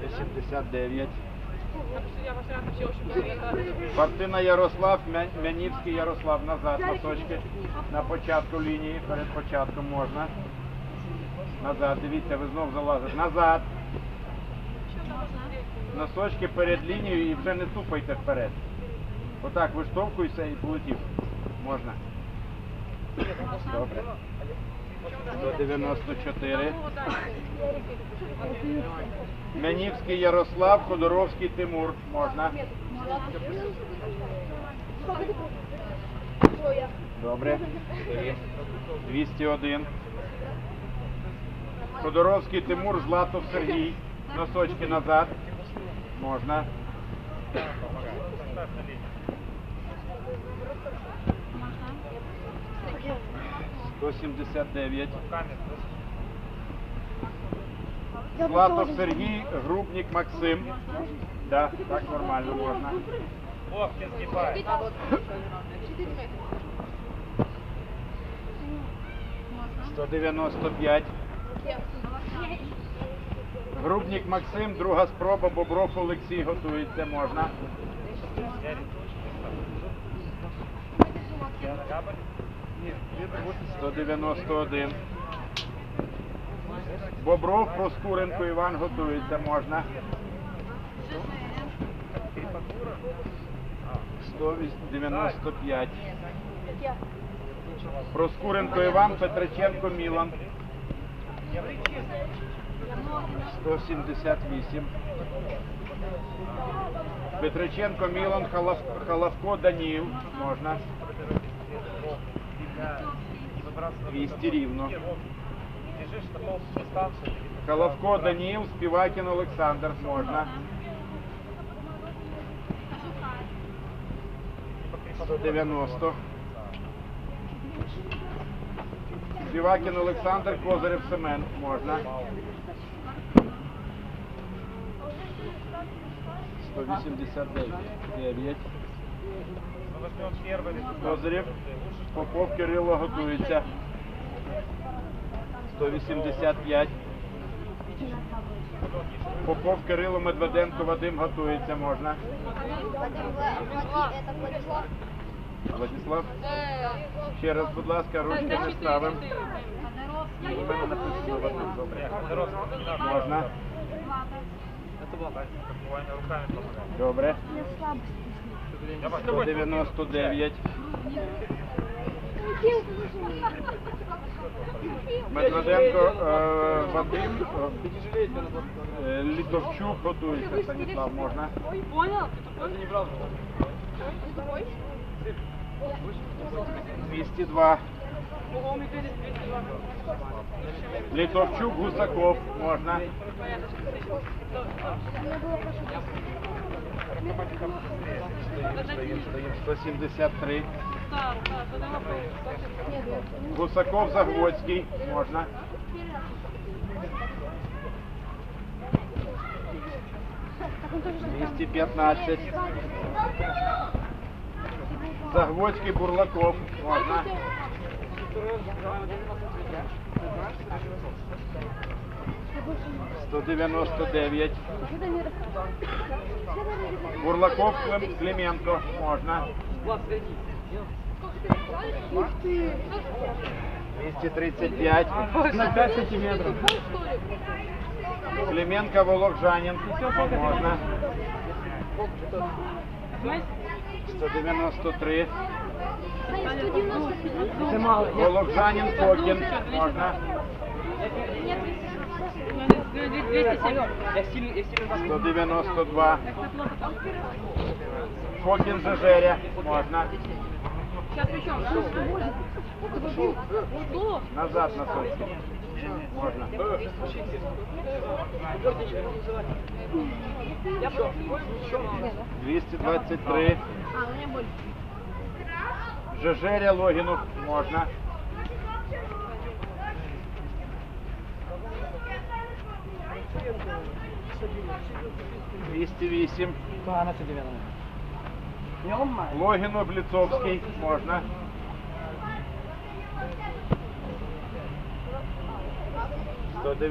189. Я вас рада всього, що приїхали. Партина Ярослав, Мянівський Ярослав, назад носочки. На початку лінії, перед початком можна. Назад, дивіться, ви знов залазите. Назад. Носочки перед лінією і вже не тупайте вперед. Отак виштовхуйся і полетів. Можна. Добре. 194. Мянівський Ярослав, Ходоровський Тимур. Можна. Добре. 201. Ходоровський Тимур, Златов Сергій. Носочки назад. Можна. Сто сімдесят дев'ять. Златов Сергій, Грубник Максим. Да, так нормально можна. Ловкин сгибает. 195. Грубник Максим, друга спроба, Бобров Олексій готується, можна. Габель. 191. Бобров, Проскуренко, Іван готується, можна. 195. Проскуренко Іван, Петриченко Мілан. 178. Петриченко Мілан, Халав- Халавко Даніїв. Можна. 200 рівно. Халавко Даніїв, Співакін Олександр. Можна. 190. Співакін Олександр, Козирев Семен. Можна. 189. Мы возьмем первый результат. Козирів. Попов Кирило готується. 185. Попов Кирило Медведенко Вадим готується, можна. Владислав. Ще раз, будь ласка, ручки не ставимо. У мене написано Вадим, добре. Можна. Добре. Давай, давай. 199. Медведенко е, Вадим. е, Літовчук готується, Станіслав, можна. Понял? Ты тупой? 202. Ого, ми перед 202. Літовчук, Гусаков, можна. Понятно, что Стоїм, стоїм, 173. Так, так, задамо вопрос. Гусаков, Загвоцький, можна. Двісті п'ятнадцять. Загвоцький, Бурлаков, можна. Сто дев'яносто дев'ять. Бурлаков, Клим- Клименко, можна. 235. На 5 сантиметров. Клименко, Вологжанин, можна. 193. Це мало. Вологжанин, Фокін, можна. 192. Шокин Жижеря. Можно. Сейчас причем, да? Назад на сотку. Можно. 223. А, Двести двадцать больше. Жижеря логину Можно. 208. Погано це 90. Логін Можна.